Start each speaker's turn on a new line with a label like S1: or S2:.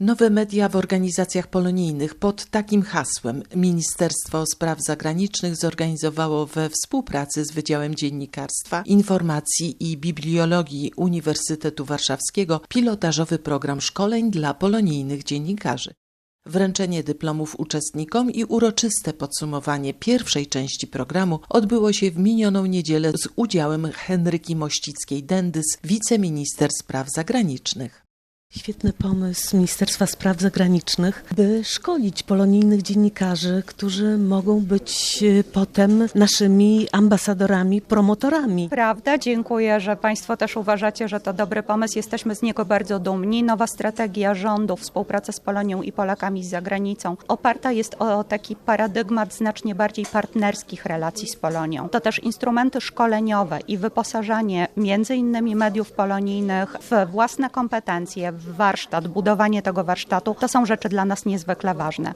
S1: Nowe media w organizacjach polonijnych pod takim hasłem Ministerstwo Spraw Zagranicznych zorganizowało we współpracy z Wydziałem Dziennikarstwa, Informacji i Bibliologii Uniwersytetu Warszawskiego pilotażowy program szkoleń dla polonijnych dziennikarzy. Wręczenie dyplomów uczestnikom i uroczyste podsumowanie pierwszej części programu odbyło się w minioną niedzielę z udziałem Henryki Mościckiej-Dendys, wiceminister spraw zagranicznych.
S2: Świetny pomysł Ministerstwa Spraw Zagranicznych, by szkolić polonijnych dziennikarzy, którzy mogą być e, potem naszymi ambasadorami, promotorami.
S3: Prawda, dziękuję, że Państwo też uważacie, że to dobry pomysł. Jesteśmy z niego bardzo dumni. Nowa strategia rządu, współpraca z Polonią i Polakami z zagranicą oparta jest o taki paradygmat znacznie bardziej partnerskich relacji z Polonią. To też instrumenty szkoleniowe i wyposażanie między innymi mediów polonijnych w własne kompetencje, warsztat, budowanie tego warsztatu, to są rzeczy dla nas niezwykle ważne.